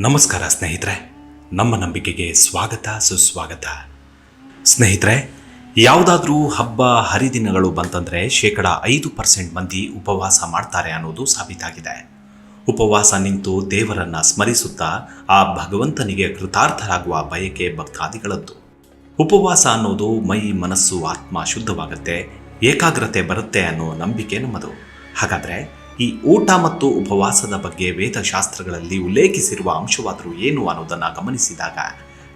ನಮಸ್ಕಾರ ಸ್ನೇಹಿತರೆ, ನಮ್ಮ ನಂಬಿಕೆಗೆ ಸ್ವಾಗತ, ಸುಸ್ವಾಗತ. ಸ್ನೇಹಿತರೆ, ಯಾವುದಾದ್ರೂ ಹಬ್ಬ, ಹರಿದಿನಗಳು ಬಂತಂದ್ರೆ ಶೇಕಡ ಐದು ಪರ್ಸೆಂಟ್ ಮಂದಿ ಉಪವಾಸ ಮಾಡ್ತಾರೆ ಅನ್ನೋದು ಸಾಬೀತಾಗಿದೆ. ಉಪವಾಸ ನಿಂತು ದೇವರನ್ನ ಸ್ಮರಿಸುತ್ತಾ ಆ ಭಗವಂತನಿಗೆ ಕೃತಾರ್ಥರಾಗುವ ಬಯಕೆ ಭಕ್ತಾದಿಗಳದ್ದು. ಉಪವಾಸ ಅನ್ನೋದು ಮೈ, ಮನಸ್ಸು, ಆತ್ಮ ಶುದ್ಧವಾಗುತ್ತೆ, ಏಕಾಗ್ರತೆ ಬರುತ್ತೆ ಅನ್ನೋ ನಂಬಿಕೆ ನಮ್ಮದು. ಹಾಗಾದ್ರೆ ಈ ಊಟ ಮತ್ತು ಉಪವಾಸದ ಬಗ್ಗೆ ವೇದಶಾಸ್ತ್ರಗಳಲ್ಲಿ ಉಲ್ಲೇಖಿಸಿರುವ ಅಂಶವಾದರೂ ಏನು ಅನ್ನೋದನ್ನು ಗಮನಿಸಿದಾಗ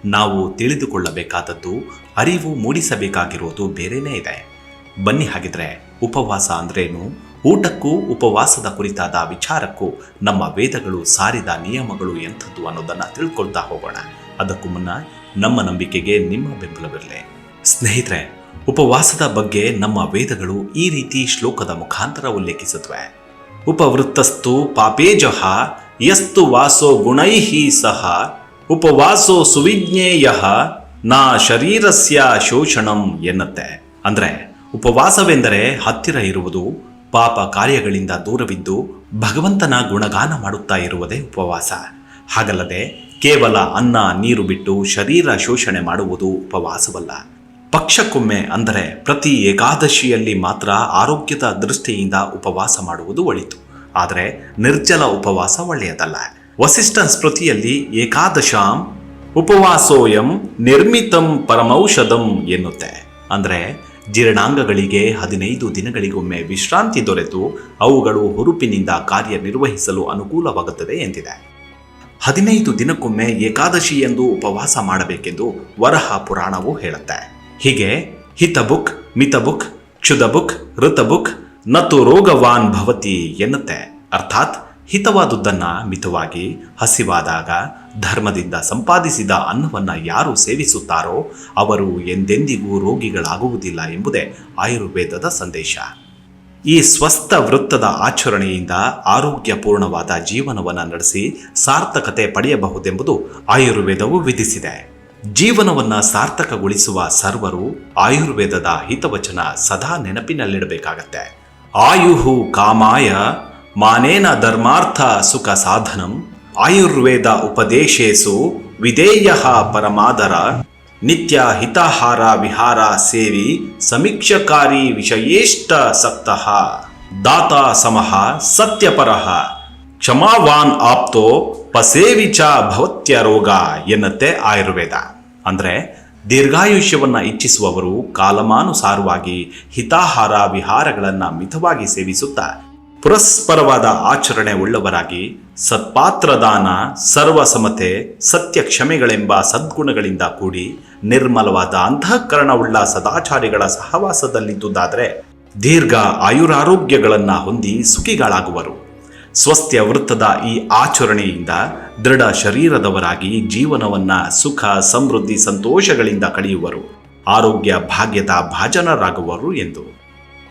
ನಾವು ತಿಳಿದುಕೊಳ್ಳಬೇಕಾದದ್ದು, ಅರಿವು ಮೂಡಿಸಬೇಕಾಗಿರೋದು ಬೇರೆಯೇ ಇದೆ. ಬನ್ನಿ ಹಾಗಿದ್ರೆ ಉಪವಾಸ ಅಂದ್ರೇನು? ಊಟಕ್ಕೂ ಉಪವಾಸದ ಕುರಿತಾದ ವಿಚಾರಕ್ಕೂ ನಮ್ಮ ವೇದಗಳು ಸಾರಿದ ನಿಯಮಗಳು ಎಂಥದ್ದು ಅನ್ನೋದನ್ನು ತಿಳ್ಕೊಳ್ತಾ ಹೋಗೋಣ. ಅದಕ್ಕೂ ಮುನ್ನ ನಮ್ಮ ನಂಬಿಕೆಗೆ ನಿಮ್ಮ ಬೆಂಬಲವಿರಲಿ. ಸ್ನೇಹಿತರೆ, ಉಪವಾಸದ ಬಗ್ಗೆ ನಮ್ಮ ವೇದಗಳು ಈ ರೀತಿ ಶ್ಲೋಕದ ಮುಖಾಂತರ ಉಲ್ಲೇಖಿಸುತ್ತವೆ ಉಪವೃತ್ತಸ್ತು ಪಾಪೇಜಃ, ಯಸ್ತು ವಾಸೋ ಗುಣೈಃ ಸಹ, ಉಪವಾಸೋ ಸುವಿಜ್ಞೇಯ, ನಾ ಶರೀರಸ್ಯ ಶೋಷಣಂ ಎನ್ನುತ್ತೆ. ಅಂದರೆ ಉಪವಾಸವೆಂದರೆ ಹತ್ತಿರ ಇರುವುದು, ಪಾಪ ಕಾರ್ಯಗಳಿಂದ ದೂರವಿದ್ದು ಭಗವಂತನ ಗುಣಗಾನ ಮಾಡುತ್ತಾ ಇರುವುದೇ ಉಪವಾಸ. ಹಾಗಲ್ಲದೆ ಕೇವಲ ಅನ್ನ, ನೀರು ಬಿಟ್ಟು ಶರೀರ ಶೋಷಣೆ ಮಾಡುವುದು ಉಪವಾಸವಲ್ಲ. ಪಕ್ಷಕ್ಕೊಮ್ಮೆ ಅಂದರೆ ಪ್ರತಿ ಏಕಾದಶಿಯಲ್ಲಿ ಮಾತ್ರ ಆರೋಗ್ಯದ ದೃಷ್ಟಿಯಿಂದ ಉಪವಾಸ ಮಾಡುವುದು ಒಳಿತು. ಆದರೆ ನಿರ್ಜಲ ಉಪವಾಸ ಒಳ್ಳೆಯದಲ್ಲ. ವಸಿಷ್ಠ ಸ್ಮೃತಿಯಲ್ಲಿ ಏಕಾದಶಾಂ ಉಪವಾಸೋಯಂ ನಿರ್ಮಿತಂ ಪರಮೌಷಧಂ ಎನ್ನುತ್ತೆ. ಅಂದರೆ ಜೀರ್ಣಾಂಗಗಳಿಗೆ ಹದಿನೈದು ದಿನಗಳಿಗೊಮ್ಮೆ ವಿಶ್ರಾಂತಿ ದೊರೆತು ಅವುಗಳು ಹುರುಪಿನಿಂದ ಕಾರ್ಯನಿರ್ವಹಿಸಲು ಅನುಕೂಲವಾಗುತ್ತದೆ ಎಂದಿದೆ. ಹದಿನೈದು ದಿನಕ್ಕೊಮ್ಮೆ ಏಕಾದಶಿ ಎಂದು ಉಪವಾಸ ಮಾಡಬೇಕೆಂದು ವರಹ ಪುರಾಣವು ಹೇಳುತ್ತೆ. ಹೀಗೆ ಹಿತಬುಕ್, ಮಿತಬುಕ್, ಕ್ಷುದಬುಕ್, ಋತಬುಕ್, ನತು ರೋಗವಾನ್ ಭವತಿ ಎನ್ನುತ್ತೆ. ಅರ್ಥಾತ್ ಹಿತವಾದುದನ್ನ ಮಿತವಾಗಿ ಹಸಿವಾದಾಗ ಧರ್ಮದಿಂದ ಸಂಪಾದಿಸಿದ ಅನ್ನವನ್ನ ಯಾರು ಸೇವಿಸುತ್ತಾರೋ ಅವರು ಎಂದೆಂದಿಗೂ ರೋಗಿಗಳಾಗುವುದಿಲ್ಲ ಎಂಬುದೇ ಆಯುರ್ವೇದದ ಸಂದೇಶ. ಈ ಸ್ವಸ್ಥ ವೃತ್ತದ ಆಚರಣೆಯಿಂದ ಆರೋಗ್ಯಪೂರ್ಣವಾದ ಜೀವನವನ್ನು ನಡೆಸಿ ಸಾರ್ಥಕತೆ ಪಡೆಯಬಹುದೆಂಬುದು ಆಯುರ್ವೇದವು ವಿಧಿಸಿದೆ. ಜೀವನವನ್ನ ಸಾರ್ಥಕಗೊಳಿಸುವ ಸರ್ವರು ಆಯುರ್ವೇದದ ಹಿತವಚನ ಸದಾ ನೆನಪಿನಲ್ಲಿಡಬೇಕಾಗತ್ತೆ. ಆಯುಹು ಕಾಮಾಯ ಮಾನೇನ ಧರ್ಮಾರ್ಥ ಸುಖ ಸಾಧನಂ ಆಯುರ್ವೇದ ಉಪದೇಶೇಸು ವಿಧೇಯ ಪರಮಾದರ ನಿತ್ಯ ಹಿತಾಹಾರ ವಿಹಾರ ಸೇವಿ ಸಮೀಕ್ಷಕಾರಿ ವಿಷಯೇಷ್ಟ ಸಪ್ತಃ. ದಾತ ಸಮಃ ಸತ್ಯಪರಃ ಕ್ಷಮಾವಾನ್ ಆಪ್ತೋ ಪಸೇವಿಚ ಭವತ್ಯ ರೋಗ ಎನ್ನುತ್ತೆ ಆಯುರ್ವೇದ. ಅಂದ್ರೆ ದೀರ್ಘಾಯುಷ್ಯವನ್ನ ಇಚ್ಛಿಸುವವರು ಕಾಲಮಾನುಸಾರವಾಗಿ ಹಿತಾಹಾರ ವಿಹಾರಗಳನ್ನ ಮಿತವಾಗಿ ಸೇವಿಸುತ್ತಾ ಪುರಸ್ಪರವಾದ ಆಚರಣೆ ಉಳ್ಳವರಾಗಿ ಸತ್ಪಾತ್ರದಾನ, ಸರ್ವಸಮತೆ ಸತ್ಯ ಕ್ಷಮೆಗಳೆಂಬ ಸದ್ಗುಣಗಳಿಂದ ಕೂಡಿ ನಿರ್ಮಲವಾದ ಅಂತಃಕರಣವುಳ್ಳ ಸದಾಚಾರಿಗಳ ಸಹವಾಸದಲ್ಲಿದ್ದುದಾದರೆ ದೀರ್ಘ ಆಯುರಾರೋಗ್ಯಗಳನ್ನು ಹೊಂದಿ ಸುಖಿಗಳಾಗುವರು. ಸ್ವಸ್ತ್ಯ ವೃತ್ತದ ಈ ಆಚರಣೆಯಿಂದ ದೃಢ ಶರೀರದವರಾಗಿ ಜೀವನವನ್ನ ಸುಖ, ಸಮೃದ್ಧಿ, ಸಂತೋಷಗಳಿಂದ ಕಳೆಯುವರು. ಆರೋಗ್ಯ, ಭಾಗ್ಯದ ಭಾಜನರಾಗುವರು ಎಂದು.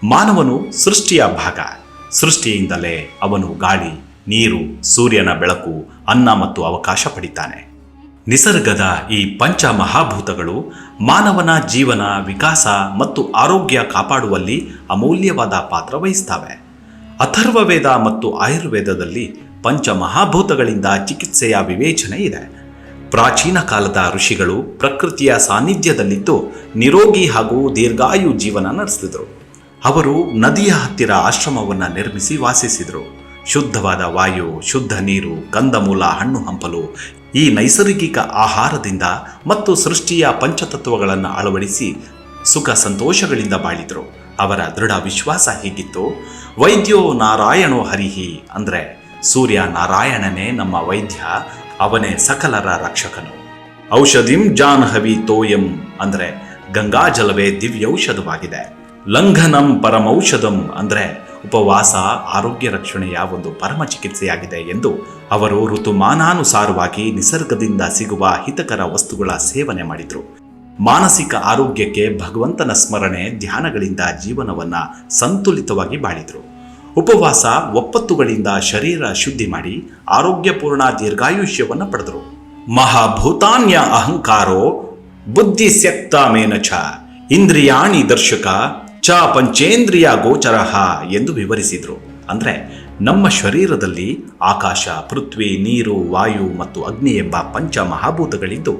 ಮಾನವನು ಸೃಷ್ಟಿಯ ಭಾಗ. ಸೃಷ್ಟಿಯಿಂದಲೇ ಅವನು ಗಾಳಿ, ನೀರು, ಸೂರ್ಯನ ಬೆಳಕು, ಅನ್ನ ಮತ್ತು ಅವಕಾಶ ಪಡಿತಾನೆ. ನಿಸರ್ಗದ ಈ ಪಂಚ ಮಹಾಭೂತಗಳು ಮಾನವನ ಜೀವನ, ವಿಕಾಸ ಮತ್ತು ಆರೋಗ್ಯ ಕಾಪಾಡುವಲ್ಲಿ ಅಮೂಲ್ಯವಾದ ಪಾತ್ರ ವಹಿಸ್ತವೆ. ಅಥರ್ವವೇದ ಮತ್ತು ಆಯುರ್ವೇದದಲ್ಲಿ ಪಂಚಮಹಾಭೂತಗಳಿಂದ ಚಿಕಿತ್ಸೆಯ ವಿವೇಚನೆ ಇದೆ. ಪ್ರಾಚೀನ ಕಾಲದ ಋಷಿಗಳು ಪ್ರಕೃತಿಯ ಸಾನ್ನಿಧ್ಯದಲ್ಲಿದ್ದು ನಿರೋಗಿ ಹಾಗೂ ದೀರ್ಘಾಯು ಜೀವನ ನಡೆಸಿದರು. ಅವರು ನದಿಯ ಹತ್ತಿರ ಆಶ್ರಮವನ್ನು ನಿರ್ಮಿಸಿ ವಾಸಿಸಿದರು. ಶುದ್ಧವಾದ ವಾಯು, ಶುದ್ಧ ನೀರು ಕಂದಮೂಲ ಹಣ್ಣು ಹಂಪಲು ಈ ನೈಸರ್ಗಿಕ ಆಹಾರದಿಂದ ಮತ್ತು ಸೃಷ್ಟಿಯ ಪಂಚತತ್ವಗಳನ್ನು ಅಳವಡಿಸಿ ಸುಖ ಸಂತೋಷಗಳಿಂದ ಬಾಳಿದರು. ಅವರ ದೃಢ ವಿಶ್ವಾಸ ಹೀಗಿತ್ತು ವೈದ್ಯೋ ನಾರಾಯಣೋ ಹರಿಹಿ ಅಂದರೆ ಸೂರ್ಯ ನಾರಾಯಣನೇ ನಮ್ಮ ವೈದ್ಯ, ಅವನೇ ಸಕಲರ ರಕ್ಷಕನು. ಔಷಧಿಂ ಜಾನ್ಹವಿ ತೋಯಂ ಅಂದರೆ ಗಂಗಾಜಲವೇ ದಿವ್ಯೌಷಧವಾಗಿದೆ. ಲಂಘನಂ ಪರಮೌಷಧಂ ಅಂದರೆ ಉಪವಾಸ, ಆರೋಗ್ಯ ರಕ್ಷಣೆಯ ಒಂದು ಪರಮ ಚಿಕಿತ್ಸೆಯಾಗಿದೆ ಎಂದು ಅವರು ಋತುಮಾನಾನುಸಾರವಾಗಿ ನಿಸರ್ಗದಿಂದ ಸಿಗುವ ಹಿತಕರ ವಸ್ತುಗಳ ಸೇವನೆ ಮಾಡಿದರು. ಮಾನಸಿಕ ಆರೋಗ್ಯಕ್ಕೆ ಭಗವಂತನ ಸ್ಮರಣೆ ಧ್ಯಾನಗಳಿಂದ ಜೀವನವನ್ನ ಸಂತುಲಿತವಾಗಿ ಬಾಳಿದರು. ಉಪವಾಸ ಒಪ್ಪತ್ತುಗಳಿಂದ ಶರೀರ ಶುದ್ಧಿ ಮಾಡಿ ಆರೋಗ್ಯಪೂರ್ಣ ದೀರ್ಘಾಯುಷ್ಯವನ್ನು ಪಡೆದರು. ಮಹಾಭೂತಾನ್ಯ ಅಹಂಕಾರೋ ಬುದ್ಧಿ ಸ್ಯಕ್ತ ಮೇನಚ ಇಂದ್ರಿಯಾಣಿ ದರ್ಶಕ ಚ ಪಂಚೇಂದ್ರಿಯ ಗೋಚರಹ ಎಂದು ವಿವರಿಸಿದರು. ಅಂದರೆ ನಮ್ಮ ಶರೀರದಲ್ಲಿ ಆಕಾಶ, ಪೃಥ್ವಿ, ನೀರು, ವಾಯು ಮತ್ತು ಅಗ್ನಿ ಎಂಬ ಪಂಚ ಮಹಾಭೂತಗಳಿದ್ದು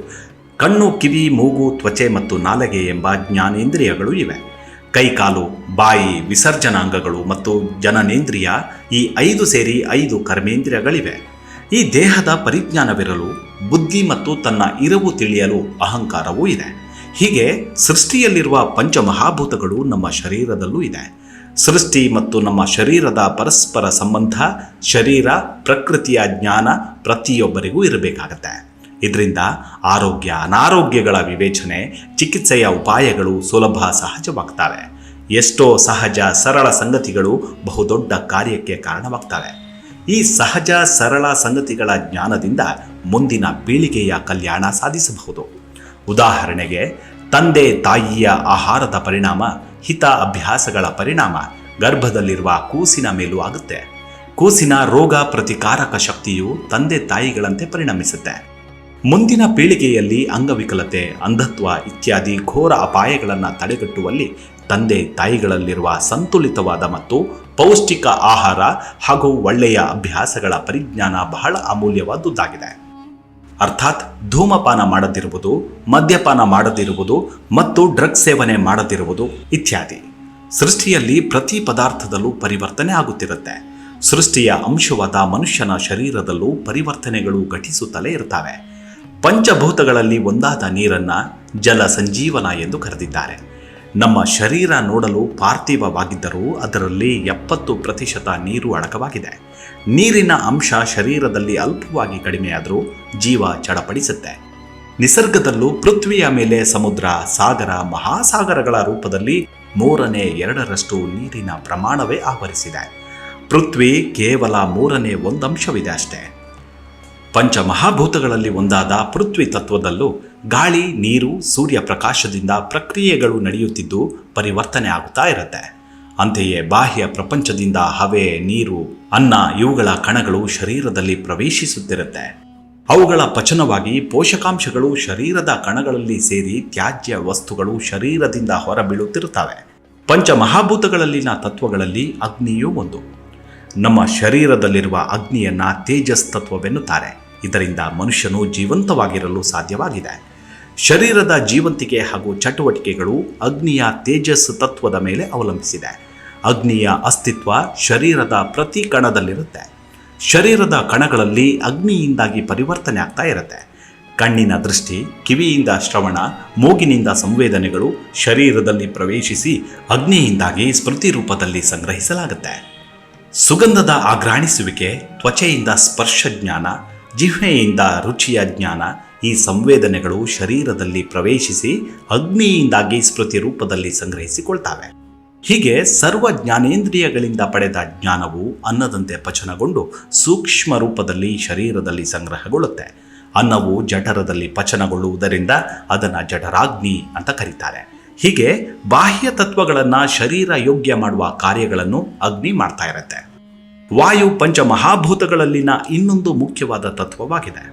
ಕಣ್ಣು, ಕಿವಿ, ಮೂಗು, ತ್ವಚೆ ಮತ್ತು ನಾಲಗೆ ಎಂಬ ಜ್ಞಾನೇಂದ್ರಿಯಗಳು ಇವೆ. ಕೈಕಾಲು, ಬಾಯಿ, ವಿಸರ್ಜನಾಂಗಗಳು ಮತ್ತು ಜನನೇಂದ್ರಿಯ ಈ ಐದು ಸೇರಿ ಐದು ಕರ್ಮೇಂದ್ರಿಯಗಳಿವೆ. ಈ ದೇಹದ ಪರಿಜ್ಞಾನವಿರಲು, ಬುದ್ಧಿ ಮತ್ತು ತನ್ನ ಇರವು ತಿಳಿಯಲು ಅಹಂಕಾರವೂ ಇದೆ. ಹೀಗೆ ಸೃಷ್ಟಿಯಲ್ಲಿರುವ ಪಂಚಮಹಾಭೂತಗಳು ನಮ್ಮ ಶರೀರದಲ್ಲೂ ಇದೆ. ಸೃಷ್ಟಿ ಮತ್ತು ನಮ್ಮ ಶರೀರದ ಪರಸ್ಪರ ಸಂಬಂಧ, ಶರೀರ, ಪ್ರಕೃತಿಯ ಜ್ಞಾನ ಪ್ರತಿಯೊಬ್ಬರಿಗೂ ಇರಬೇಕಾಗತ್ತೆ. ಇದರಿಂದ ಆರೋಗ್ಯ, ಅನಾರೋಗ್ಯಗಳ ವಿವೇಚನೆ, ಚಿಕಿತ್ಸೆಯ ಉಪಾಯಗಳು ಸುಲಭ, ಸಹಜವಾಗ್ತವೆ. ಎಷ್ಟೋ ಸಹಜ, ಸರಳ ಸಂಗತಿಗಳು ಬಹುದೊಡ್ಡ ಕಾರ್ಯಕ್ಕೆ ಕಾರಣವಾಗ್ತವೆ. ಈ ಸಹಜ, ಸರಳ ಸಂಗತಿಗಳ ಜ್ಞಾನದಿಂದ ಮುಂದಿನ ಪೀಳಿಗೆಯ ಕಲ್ಯಾಣ ಸಾಧಿಸಬಹುದು. ಉದಾಹರಣೆಗೆ, ತಂದೆ, ತಾಯಿಯ ಆಹಾರದ ಪರಿಣಾಮ, ಹಿತ ಅಭ್ಯಾಸಗಳ ಪರಿಣಾಮ, ಗರ್ಭದಲ್ಲಿರುವ ಕೂಸಿನ ಮೇಲೂ ಆಗುತ್ತೆ. ಕೂಸಿನ ರೋಗ ಪ್ರತಿಕಾರಕ ಶಕ್ತಿಯು ತಂದೆ, ತಾಯಿಗಳಂತೆ ಪರಿಣಮಿಸುತ್ತೆ. ಮುಂದಿನ ಪೀಳಿಗೆಯಲ್ಲಿ ಅಂಗವಿಕಲತೆ, ಅಂಧತ್ವ ಇತ್ಯಾದಿ ಘೋರ ಅಪಾಯಗಳನ್ನು ತಡೆಗಟ್ಟುವಲ್ಲಿ ತಂದೆ ತಾಯಿಗಳಲ್ಲಿರುವ ಸಂತುಲಿತವಾದ ಮತ್ತು ಪೌಷ್ಟಿಕ ಆಹಾರ ಹಾಗೂ ಒಳ್ಳೆಯ ಅಭ್ಯಾಸಗಳ ಪರಿಜ್ಞಾನ ಬಹಳ ಅಮೂಲ್ಯವಾದುದಾಗಿದೆ. ಅರ್ಥಾತ್ ಧೂಮಪಾನ ಮಾಡದಿರುವುದು, ಮದ್ಯಪಾನ ಮಾಡದಿರುವುದು ಮತ್ತು ಡ್ರಗ್ ಸೇವನೆ ಮಾಡದಿರುವುದು ಇತ್ಯಾದಿ. ಸೃಷ್ಟಿಯಲ್ಲಿ ಪ್ರತಿ ಪದಾರ್ಥದಲ್ಲೂ ಪರಿವರ್ತನೆ ಆಗುತ್ತಿರುತ್ತೆ. ಸೃಷ್ಟಿಯ ಅಂಶವಾದ ಮನುಷ್ಯನ ಶರೀರದಲ್ಲೂ ಪರಿವರ್ತನೆಗಳು ಘಟಿಸುತ್ತಲೇ ಇರ್ತವೆ ಪಂಚಭೂತಗಳಲ್ಲಿ ಒಂದಾದ ನೀರನ್ನ ಜಲ ಸಂಜೀವನ ಎಂದು ಕರೆದಿದ್ದಾರೆ. ನಮ್ಮ ಶರೀರ ನೋಡಲು ಪಾರ್ಥಿವವಾಗಿದ್ದರೂ ಅದರಲ್ಲಿ ಎಪ್ಪತ್ತು ಪ್ರತಿಶತ ನೀರು ಅಡಕವಾಗಿದೆ. ನೀರಿನ ಅಂಶ ಶರೀರದಲ್ಲಿ ಅಲ್ಪವಾಗಿ ಕಡಿಮೆಯಾದರೂ ಜೀವ ಚಡಪಡಿಸುತ್ತೆ. ನಿಸರ್ಗದಲ್ಲೂ ಪೃಥ್ವಿಯ ಮೇಲೆ ಸಮುದ್ರ, ಸಾಗರ, ಮಹಾಸಾಗರಗಳ ರೂಪದಲ್ಲಿ ಮೂರನೇ ಎರಡರಷ್ಟು ನೀರಿನ ಪ್ರಮಾಣವೇ ಆವರಿಸಿದೆ. ಪೃಥ್ವಿ ಕೇವಲ ಮೂರನೇ ಒಂದಂಶವಿದೆ ಅಷ್ಟೇ. ಪಂಚಮಹಾಭೂತಗಳಲ್ಲಿ ಒಂದಾದ ಪೃಥ್ವಿ ತತ್ವದಲ್ಲೂ ಗಾಳಿ, ನೀರು, ಸೂರ್ಯ ಪ್ರಕಾಶದಿಂದ ಪ್ರಕ್ರಿಯೆಗಳು ನಡೆಯುತ್ತಿದ್ದು ಪರಿವರ್ತನೆ ಆಗುತ್ತಾ ಇರುತ್ತೆ. ಅಂತೆಯೇ ಬಾಹ್ಯ ಪ್ರಪಂಚದಿಂದ ಹವೆ, ನೀರು, ಅನ್ನ ಇವುಗಳ ಕಣಗಳು ಶರೀರದಲ್ಲಿ ಪ್ರವೇಶಿಸುತ್ತಿರುತ್ತೆ. ಅವುಗಳ ಪಚನವಾಗಿ ಪೋಷಕಾಂಶಗಳು ಶರೀರದ ಕಣಗಳಲ್ಲಿ ಸೇರಿ ತ್ಯಾಜ್ಯ ವಸ್ತುಗಳು ಶರೀರದಿಂದ ಹೊರಬೀಳುತ್ತಿರುತ್ತವೆ. ಪಂಚಮಹಾಭೂತಗಳಲ್ಲಿನ ತತ್ವಗಳಲ್ಲಿ ಅಗ್ನಿಯೂ ಒಂದು. ನಮ್ಮ ಶರೀರದಲ್ಲಿರುವ ಅಗ್ನಿಯನ್ನ ತೇಜಸ್ ತತ್ವವೆನ್ನುತ್ತಾರೆ. ಇದರಿಂದ ಮನುಷ್ಯನು ಜೀವಂತವಾಗಿರಲು ಸಾಧ್ಯವಾಗಿದೆ. ಶರೀರದ ಜೀವಂತಿಕೆ ಹಾಗೂ ಚಟುವಟಿಕೆಗಳು ಅಗ್ನಿಯ ತೇಜಸ್ ತತ್ವದ ಮೇಲೆ ಅವಲಂಬಿಸಿದೆ. ಅಗ್ನಿಯ ಅಸ್ತಿತ್ವ ಶರೀರದ ಪ್ರತಿ ಕಣದಲ್ಲಿರುತ್ತೆ. ಶರೀರದ ಕಣಗಳಲ್ಲಿ ಅಗ್ನಿಯಿಂದಾಗಿ ಪರಿವರ್ತನೆ ಆಗ್ತಾ ಇರುತ್ತೆ. ಕಣ್ಣಿನ ದೃಷ್ಟಿ, ಕಿವಿಯಿಂದ ಶ್ರವಣ, ಮೂಗಿನಿಂದ ಸಂವೇದನೆಗಳು ಶರೀರದಲ್ಲಿ ಪ್ರವೇಶಿಸಿ ಅಗ್ನಿಯಿಂದಾಗಿ ಸ್ಮೃತಿ ರೂಪದಲ್ಲಿ ಸಂಗ್ರಹಿಸಲಾಗುತ್ತೆ. ಸುಗಂಧದ ಆಗ್ರಾಣಿಸುವಿಕೆ ತ್ವಚೆಯಿಂದ ಸ್ಪರ್ಶ ಜ್ಞಾನ ಜಿಹ್ವೆಯಿಂದ ರುಚಿಯ ಜ್ಞಾನ, ಈ ಸಂವೇದನೆಗಳು ಶರೀರದಲ್ಲಿ ಪ್ರವೇಶಿಸಿ ಅಗ್ನಿಯಿಂದಾಗಿ ಸ್ಮೃತಿ ರೂಪದಲ್ಲಿ ಸಂಗ್ರಹಿಸಿಕೊಳ್ತವೆ. ಹೀಗೆ ಸರ್ವ ಜ್ಞಾನೇಂದ್ರಿಯಗಳಿಂದ ಪಡೆದ ಜ್ಞಾನವು ಅನ್ನದಂತೆ ಪಚನಗೊಂಡು ಸೂಕ್ಷ್ಮ ರೂಪದಲ್ಲಿ ಶರೀರದಲ್ಲಿ ಸಂಗ್ರಹಗೊಳ್ಳುತ್ತೆ. ಅನ್ನವು ಜಠರದಲ್ಲಿ ಪಚನಗೊಳ್ಳುವುದರಿಂದ ಅದನ್ನು ಜಠರಾಗ್ನಿ ಅಂತ ಕರೀತಾರೆ. ಹೀಗೆ ಬಾಹ್ಯ ತತ್ವಗಳನ್ನು ಶರೀರ ಯೋಗ್ಯ ಮಾಡುವ ಕಾರ್ಯಗಳನ್ನು ಅಗ್ನಿ ಮಾಡ್ತಾ ಇರುತ್ತೆ. ವಾಯು ಪಂಚಮಹಾಭೂತಗಳಲ್ಲಿನ ಇನ್ನೊಂದು ಮುಖ್ಯವಾದ ತತ್ವವಾಗಿದೆ.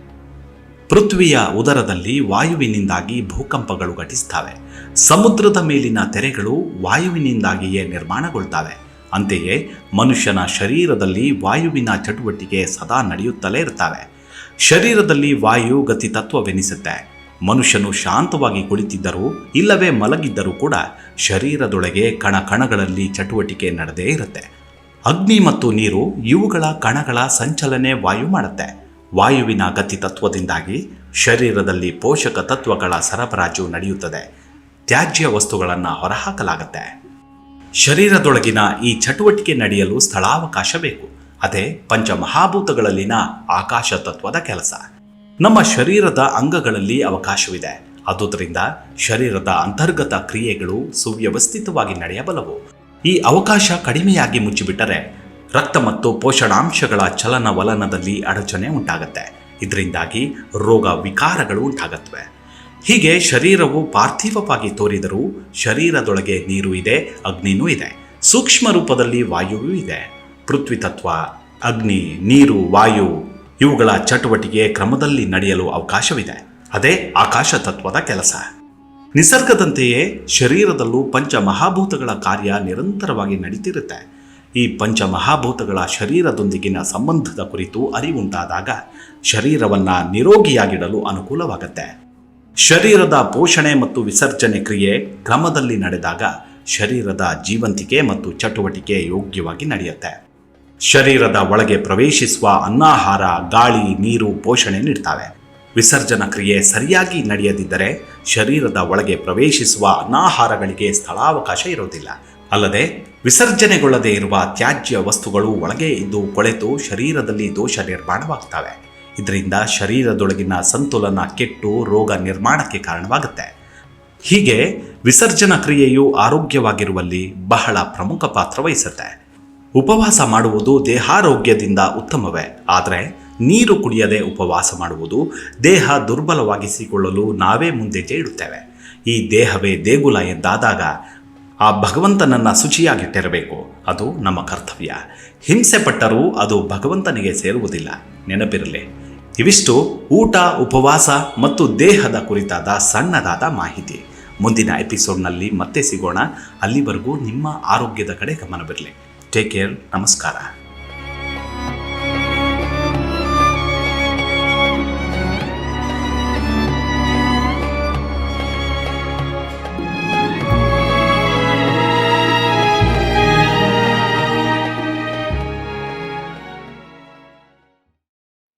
ಪೃಥ್ವಿಯ ಉದರದಲ್ಲಿ ವಾಯುವಿನಿಂದಾಗಿ ಭೂಕಂಪಗಳು ಘಟಿಸ್ತವೆ. ಸಮುದ್ರದ ಮೇಲಿನ ತೆರೆಗಳು ವಾಯುವಿನಿಂದಾಗಿಯೇ ನಿರ್ಮಾಣಗೊಳ್ತವೆ. ಅಂತೆಯೇ ಮನುಷ್ಯನ ಶರೀರದಲ್ಲಿ ವಾಯುವಿನ ಚಟುವಟಿಕೆ ಸದಾ ನಡೆಯುತ್ತಲೇ ಇರ್ತವೆ. ಶರೀರದಲ್ಲಿ ವಾಯು ಗತಿ ತತ್ವವೆನಿಸುತ್ತೆ. ಮನುಷ್ಯನು ಶಾಂತವಾಗಿ ಕುಳಿತಿದ್ದರೂ, ಇಲ್ಲವೇ ಮಲಗಿದ್ದರೂ ಕೂಡ ಶರೀರದೊಳಗೆ ಕಣ ಕಣಗಳಲ್ಲಿ ಚಟುವಟಿಕೆ ನಡೆದೇ ಇರುತ್ತೆ. ಅಗ್ನಿ ಮತ್ತು ನೀರು ಇವುಗಳ ಕಣಗಳ ಸಂಚಲನೆ ವಾಯು ಮಾಡುತ್ತೆ. ವಾಯುವಿನ ಗತಿ ತತ್ವದಿಂದಾಗಿ ಶರೀರದಲ್ಲಿ ಪೋಷಕ ತತ್ವಗಳ ಸರಬರಾಜು ನಡೆಯುತ್ತದೆ. ತ್ಯಾಜ್ಯ ವಸ್ತುಗಳನ್ನು ಹೊರಹಾಕಲಾಗುತ್ತೆ. ಶರೀರದೊಳಗಿನ ಈ ಚಟುವಟಿಕೆ ನಡೆಯಲು ಸ್ಥಳಾವಕಾಶ ಬೇಕು. ಅದೇ ಪಂಚಮಹಾಭೂತಗಳಲ್ಲಿನ ಆಕಾಶ ತತ್ವದ ಕೆಲಸ. ನಮ್ಮ ಶರೀರದ ಅಂಗಗಳಲ್ಲಿ ಅವಕಾಶವಿದೆ. ಆದುದರಿಂದ ಶರೀರದ ಅಂತರ್ಗತ ಕ್ರಿಯೆಗಳು ಸುವ್ಯವಸ್ಥಿತವಾಗಿ ನಡೆಯಬಲ್ಲವು. ಈ ಅವಕಾಶ ಕಡಿಮೆಯಾಗಿ ಮುಚ್ಚಿಬಿಟ್ಟರೆ ರಕ್ತ ಮತ್ತು ಪೋಷಣಾಂಶಗಳ ಚಲನವಲನದಲ್ಲಿ ಅಡಚಣೆ ಉಂಟಾಗತ್ತೆ. ಇದರಿಂದಾಗಿ ರೋಗ ವಿಕಾರಗಳು ಉಂಟಾಗತ್ವೆ. ಹೀಗೆ ಶರೀರವು ಪಾರ್ಥಿವವಾಗಿ ತೋರಿದರೂ ಶರೀರದೊಳಗೆ ನೀರು ಇದೆ, ಅಗ್ನಿನೂ ಇದೆ. ಸೂಕ್ಷ್ಮ ರೂಪದಲ್ಲಿ ವಾಯುವೂ ಇದೆ. ಪೃಥ್ವಿ ತತ್ವ, ಅಗ್ನಿ, ನೀರು, ವಾಯು ಇವುಗಳ ಚಟುವಟಿಕೆ ಕ್ರಮದಲ್ಲಿ ನಡೆಯಲು ಅವಕಾಶವಿದೆ. ಅದೇ ಆಕಾಶ ತತ್ವದ ಕೆಲಸ. ನಿಸರ್ಗದಂತೆಯೇ ಶರೀರದಲ್ಲೂ ಪಂಚ ಮಹಾಭೂತಗಳ ಕಾರ್ಯ ನಿರಂತರವಾಗಿ ನಡೀತಿರುತ್ತೆ. ಈ ಪಂಚ ಮಹಾಭೂತಗಳ ಶರೀರದೊಂದಿಗಿನ ಸಂಬಂಧದ ಕುರಿತು ಅರಿವುಂಟಾದಾಗ ಶರೀರವನ್ನು ನಿರೋಗಿಯಾಗಿಡಲು ಅನುಕೂಲವಾಗುತ್ತೆ. ಶರೀರದ ಪೋಷಣೆ ಮತ್ತು ವಿಸರ್ಜನೆ ಕ್ರಿಯೆ ಕ್ರಮದಲ್ಲಿ ನಡೆದಾಗ ಶರೀರದ ಜೀವಂತಿಕೆ ಮತ್ತು ಚಟುವಟಿಕೆ ಯೋಗ್ಯವಾಗಿ ನಡೆಯುತ್ತೆ. ಶರೀರದ ಒಳಗೆ ಪ್ರವೇಶಿಸುವ ಅನ್ನಾಹಾರ, ಗಾಳಿ, ನೀರು, ಪೋಷಣೆ ನೀಡ್ತವೆ. ವಿಸರ್ಜನಾ ಕ್ರಿಯೆ ಸರಿಯಾಗಿ ನಡೆಯದಿದ್ದರೆ ಶರೀರದ ಒಳಗೆ ಪ್ರವೇಶಿಸುವ ಅನಾಹಾರಗಳಿಗೆ ಸ್ಥಳಾವಕಾಶ ಇರುವುದಿಲ್ಲ. ಅಲ್ಲದೆ, ವಿಸರ್ಜನೆಗೊಳ್ಳದೇ ಇರುವ ತ್ಯಾಜ್ಯ ವಸ್ತುಗಳು ಒಳಗೆ ಇದ್ದು ಕೊಳೆತು ಶರೀರದಲ್ಲಿ ದೋಷ ನಿರ್ಮಾಣವಾಗ್ತವೆ. ಇದರಿಂದ ಶರೀರದೊಳಗಿನ ಸಂತುಲನ ಕೆಟ್ಟು ರೋಗ ನಿರ್ಮಾಣಕ್ಕೆ ಕಾರಣವಾಗುತ್ತೆ. ಹೀಗೆ ವಿಸರ್ಜನಾ ಕ್ರಿಯೆಯು ಆರೋಗ್ಯವಾಗಿರುವಲ್ಲಿ ಬಹಳ ಪ್ರಮುಖ ಪಾತ್ರ ವಹಿಸುತ್ತೆ. ಉಪವಾಸ ಮಾಡುವುದು ದೇಹಾರೋಗ್ಯದಿಂದ ಉತ್ತಮವೇ. ಆದರೆ ನೀರು ಕುಡಿಯದೆ ಉಪವಾಸ ಮಾಡುವುದು ದೇಹ ದುರ್ಬಲವಾಗಿಸಿಕೊಳ್ಳಲು ನಾವೇ ಮುಂದೆ ಇಡುತ್ತೇವೆ ಈ ದೇಹವೇ ದೇಗುಲ ಎಂದಾದಾಗ ಆ ಭಗವಂತನನ್ನು ಶುಚಿಯಾಗಿಟ್ಟಿರಬೇಕು. ಅದು ನಮ್ಮ ಕರ್ತವ್ಯ. ಹಿಂಸೆ ಪಟ್ಟರೂ ಅದು ಭಗವಂತನಿಗೆ ಸೇರುವುದಿಲ್ಲ. ನೆನಪಿರಲಿ, ಇವಿಷ್ಟು ಊಟ, ಉಪವಾಸ ಮತ್ತು ದೇಹದ ಕುರಿತಾದ ಸಣ್ಣದಾದ ಮಾಹಿತಿ. ಮುಂದಿನ ಎಪಿಸೋಡ್ನಲ್ಲಿ ಮತ್ತೆ ಸಿಗೋಣ. ಅಲ್ಲಿವರೆಗೂ ನಿಮ್ಮ ಆರೋಗ್ಯದ ಕಡೆ ಗಮನವಿರಲಿ ಟೇಕ್ ಕೇರ್, ನಮಸ್ಕಾರ.